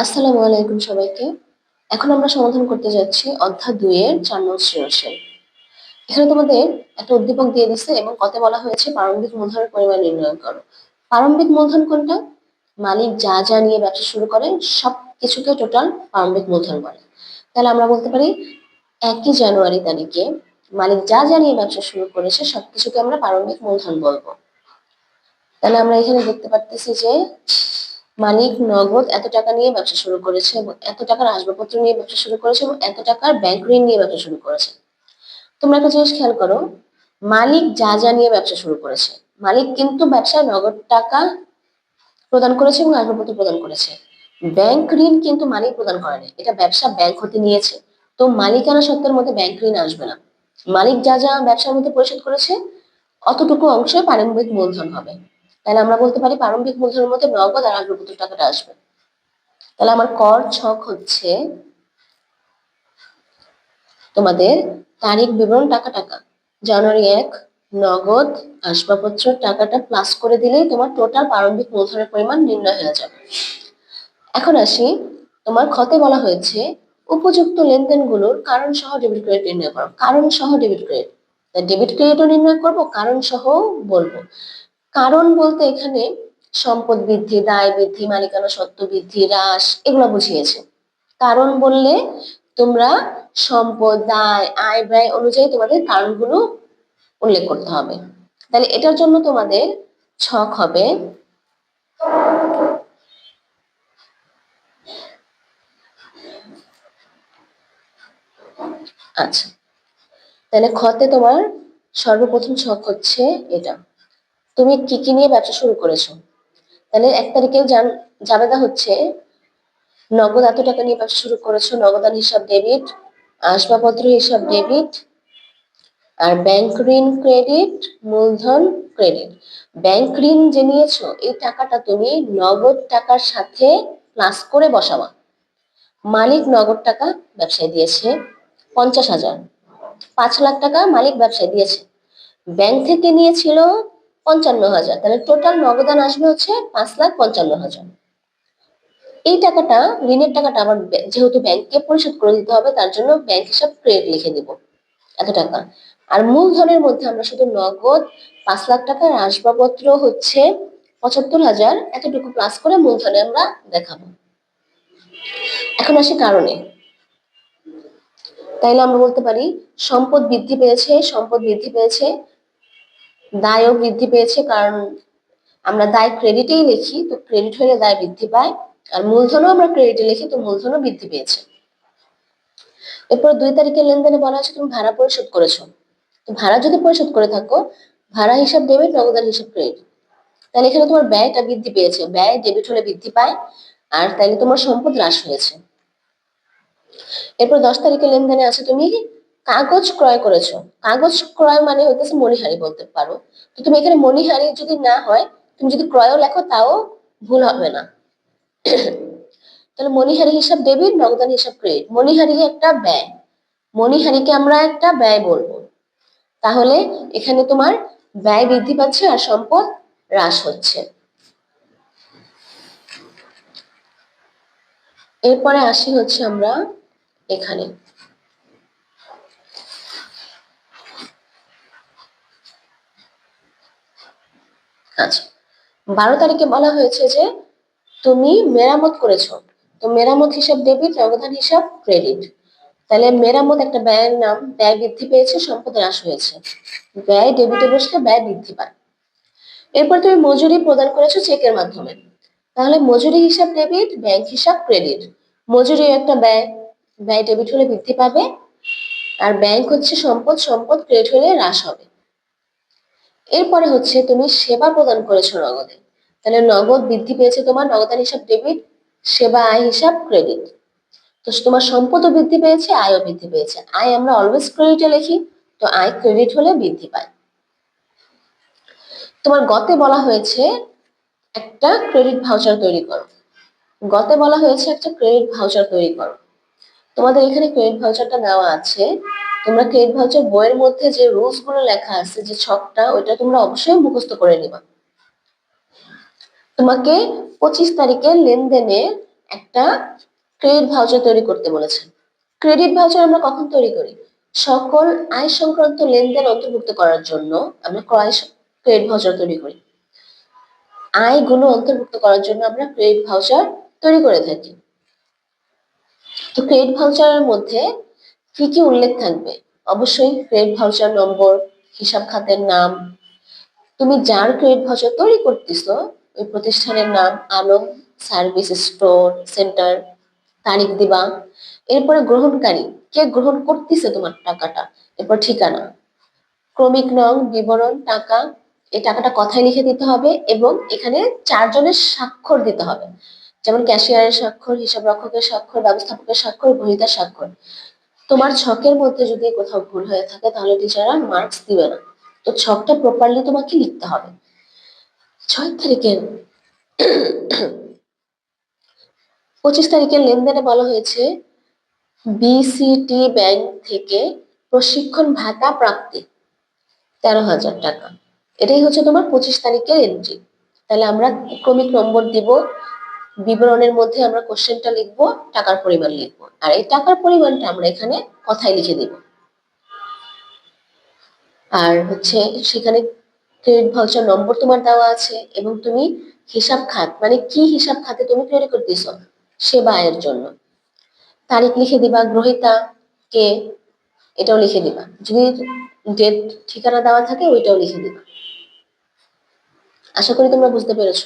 আসসালামু আলাইকুম সবাইকে। এখন আমরা সমাধান করতে যাচ্ছি অধ্যায় দুইয়ের চার নং সৃজনশীল এখানে তোমাদের একটা উদ্দীপক দিয়ে দিচ্ছে এবং কতে বলা হয়েছে, প্রারম্ভিক মূলধনের পরিমাণ নির্ণয় করো। প্রারম্ভিক মূলধন কোনটা? মালিক যা যা নিয়ে ব্যবসা শুরু করে সব কিছুকে টোটাল প্রারম্ভিক মূলধন বলে। তাহলে আমরা বলতে পারি, একই জানুয়ারি তারিখে মালিক যা যা নিয়ে ব্যবসা শুরু করেছে, সবকিছুকে আমরা প্রারম্ভিক মূলধন বলব। তাহলে আমরা এখানে দেখতে পারতেছি যে মালিক নগদ এত টাকা নিয়ে ব্যবসা শুরু করেছে এবং এত টাকার আসবাবপত্র নিয়ে ব্যবসা শুরু করেছে এবং এত টাকার ব্যাংক ঋণ নিয়ে ব্যবসা শুরু করেছে। তোমরা একটা জিনিস খেয়াল করো, মালিক যা যা নিয়ে ব্যবসা শুরু করেছে, মালিক কিন্তু ব্যবসায় নগদ টাকা প্রদান করেছে এবং আসবাবপত্র প্রদান করেছে। ব্যাংক ঋণ কিন্তু মালিক প্রদান করেনি, এটা ব্যবসা ব্যাংক হতে নিয়েছে। তো মালিকানা সত্ত্বের মধ্যে ব্যাংক ঋণ আসবে না। মালিক যা যা ব্যবসার মধ্যে পরিশোধ করেছে, অতটুকু অংশে প্রারম্ভিক মূলধন হবে। তাহলে আমরা বলতে পারি প্রারম্ভিক মূলধনের মধ্যে নগদ আর আসবাবপত্র টাকাটা আসবে। তাহলে আমার কর ছক হচ্ছে তোমাদের তারিখ, বিবরণ, টাকা টাকা। জানুয়ারি এক, নগদ, আসবাবপত্র, টাকাটা প্লাস করে দিলেই তোমার টোটাল প্রারম্ভিক মূলধনের পরিমাণ নির্ণয় হয়ে যাবে। এখন আসি, তোমার ক্ষতে বলা হয়েছে উপযুক্ত লেনদেনগুলোর কারণ সহ ডেবিট ক্রেডিট নির্ণয় করো। কারণ সহ ডেবিট ক্রেডিট ডেবিট ক্রেডিটও নির্ণয় করব, কারণ সহ বলব। কারণ বলতে এখানে সম্পদ বৃদ্ধি, দায় বৃদ্ধি, মালিকানা সত্ত্ব বৃদ্ধি, হ্রাস এগুলো বুঝিয়েছে। কারণ বললে তোমরা সম্পদ, দায়, আয়, ব্যয় অনুযায়ী তোমাদের কারণগুলো উল্লেখ করতে হবে। তাহলে এটার জন্য তোমাদের ছক হবে আচ্ছা। তাহলে খতে তোমার সর্বপ্রথম ছক হচ্ছে এটা। তুমি কি কি নিয়ে ব্যবসা শুরু করেছ? তাহলে এক তারিখে জাবেদা হচ্ছে। নগদ এত টাকা নিয়ে ব্যবসা শুরু করেছ? নগদান হিসাব ডেবিট আসবাবপত্র হিসাব ডেবিট আর ব্যাংক ঋণ ক্রেডিট মূলধন ক্রেডিট ব্যাংক ঋণ যে নিয়েছো, এই টাকাটা তুমি নগদ টাকার সাথে প্লাস করে বসাবা। মালিক নগদ টাকা ব্যবসায় দিয়েছে পঞ্চাশ হাজার। পাঁচ লাখ টাকা মালিক ব্যবসায় দিয়েছে। ব্যাংক থেকে নিয়েছিল পঞ্চান্ন হাজার। তাহলে টোটাল নগদান আসবে হচ্ছে পাঁচ লাখ পঞ্চান্ন হাজার। এই টাকাটা, ঋণের টাকাটা আবার যেহেতু ব্যাংককে পরিশোধ করে দিতে হবে, তার জন্য ব্যাংক হিসাব ক্রেডিট লিখে দিব। এত টাকা। আর মূলধনের মধ্যে আমরা শুধু নগদ, পাঁচ লাখ টাকার আসবাবপত্র হচ্ছে পঁচাত্তর হাজার। এতটুকু প্লাস করে মূলধনে আমরা দেখাবো। এখন আসি কারণে। তাইলে আমরা বলতে পারি, সম্পদ বৃদ্ধি পেয়েছে, সম্পদ বৃদ্ধি পেয়েছে। দায়ও বৃদ্ধি পেয়েছে, কারণ আমরা দায় ক্রেডিটেই লিখি, তো ক্রেডিট হলে দায় বৃদ্ধি পায়। আর মূলধনও আমরা ক্রেডিটে লিখি, তো মূলধনও বৃদ্ধি পেয়েছে। এরপর দুই তারিখের লেনদেনে বলা আছে তুমি ভাড়া পরিশোধ করেছ। তো ভাড়া যদি পরিশোধ করে থাকো, ভাড়া হিসাব ডেবিট নগদান হিসাব ক্রেডিট তাহলে এখানে তোমার ব্যয়টা বৃদ্ধি পেয়েছে। ব্যয় ডেবিট হলে বৃদ্ধি পায়, আর তাইলে তোমার সম্পদ হ্রাস হয়েছে। এরপর দশ তারিখের লেনদেনে আছে তুমি কাগজ ক্রয় করেছ। কাগজ ক্রয় মানে হইতেছে মণিহারি বলতে পারো। তো তুমি এখানে মণিহারি যদি না হয়, তুমি যদি ক্রয়ও লেখো, তাও ভুল হবে না। তাহলে মণিহারি হিসাব ডেবিট নগদান হিসাব ক্রেডিট। মণিহারি একটা ব্যয়। মণিহারিকে আমরা একটা ব্যয় বলব। তাহলে এখানে তোমার ব্যয় বৃদ্ধি পাচ্ছে আর সম্পদ হ্রাস হচ্ছে। এরপরে আসি হচ্ছে আমরা এখানে। আচ্ছা বারো তারিখে বলা হয়েছে যে, তুমি মেরামত করেছ। তো মেরামত হিসাব ডেবিট নগদান হিসাব ক্রেডিট তাহলে মেরামত একটা ব্যয়ের নাম, ব্যয় বৃদ্ধি পেয়েছে, সম্পদ হ্রাস হয়েছে। ব্যয় ডেবিটে বসলে ব্যয় বৃদ্ধি পায়। এরপর তুমি মজুরি প্রদান করেছ চেকের মাধ্যমে। তাহলে মজুরি হিসাব ডেবিট ব্যাংক হিসাব ক্রেডিট মজুরি একটা ব্যয়। ব্যয় ডেবিট হলে বৃদ্ধি পাবে। আর ব্যাংক হচ্ছে সম্পদ সম্পদ ক্রেডিট হলে হ্রাস হবে। এরপরে হচ্ছে তুমি সেবা প্রদান করেছ নগদে। তাহলে নগদ বৃদ্ধি পেয়েছে তোমার নগদান হিসাব ডেবিট সেবা আয় হিসাব ক্রেডিট তো তোমার সম্পদও বৃদ্ধি পেয়েছে, আয়ও বৃদ্ধি পেয়েছে। আয় আমরা অলওয়েজ ক্রেডিটে লিখি, তো আয় ক্রেডিট হলে বৃদ্ধি পায়। তোমার গতে বলা হয়েছে একটা ক্রেডিট ভাউচার তৈরি করো। গতে বলা হয়েছে একটা ক্রেডিট ভাউচার তৈরি করো। তোমাদের এখানে ক্রেডিট ভাউচারটা দেওয়া আছে। তোমরা ক্রেডিট ভাউচার বইয়ের মধ্যে যে রুলসগুলো লেখা আছে, যে ছকটা, ওইটা তোমরা অবশ্যই মুখস্থ করে নিবা। তোমাকে পঁচিশ তারিখের লেনদেনে একটা ক্রেডিট ভাউচার তৈরি করতে বলেছেন ক্রেডিট ভাউচার আমরা কখন তৈরি করি? সকল আয় সংক্রান্ত লেনদেন অন্তর্ভুক্ত করার জন্য আমরা ক্রয় ক্রেডিট ভাউচার তৈরি করি। আয়গুলো অন্তর্ভুক্ত করার জন্য আমরা ক্রেডিট ভাউচার তৈরি করে থাকি। তো ক্রেডিট ভাউচারের মধ্যে কি কি উল্লেখ থাকবে? অবশ্যই ক্রেডিট ভাউচার নম্বর, হিসাব খাতের নাম। তুমি যার ক্রেডিট ভাউচার তৈরি করতেছো, ওই প্রতিষ্ঠানের নাম আলম সার্ভিস স্টোর সেন্টার তারিখ দিবা। এরপরে গ্রহণকারী, কে গ্রহণ করতেছে তোমার টাকাটা? এরপর ঠিকানা। ক্রমিক নং, বিবরণ, টাকা। এই টাকাটা কথায় লিখে দিতে হবে এবং এখানে চারজনের স্বাক্ষর দিতে হবে। যেমন ক্যাশিয়ারের স্বাক্ষর হিসাব রক্ষকের স্বাক্ষর, ব্যবস্থাপকের স্বাক্ষর গ্রহিতার স্বাক্ষর। তোমার ছকের মধ্যে যদি কোথাও ভুল হয়ে থাকে, তাহলে টিচাররা মার্কস দিবে না। তো ছকটা প্রপারলি তোমাকে লিখতে হবে। ছয় তারিখের পঁচিশ তারিখের লেনদেনে বলা হয়েছে বিসিটি ব্যাংক থেকে প্রশিক্ষণ ভাতা প্রাপ্তি তেরো হাজার টাকা। এটাই হচ্ছে তোমার পঁচিশ তারিখের এন্ট্রি তাহলে আমরা ক্রমিক নম্বর দিব বিবরণের মধ্যে আমরা কোশ্চেনটা লিখব, টাকার পরিমাণ লিখব। আর এই টাকার পরিমাণটা আমরা এখানে কথায় লিখে দিব। আর হচ্ছে সেখানে ক্রেডিট ভাউচার নম্বর তোমার দেওয়া আছে এবং তুমি হিসাব খাত মানে কি হিসাব খাতে তুমি তৈরি করতেছ সেবা আয়ের জন্য। তারিখ লিখে দিবা, গ্রহিতা, কে, এটাও লিখে দিবা। যদি ডেট ঠিকানা দেওয়া থাকে ওইটাও লিখে দিবা। আশা করি তোমরা বুঝতে পেরেছ।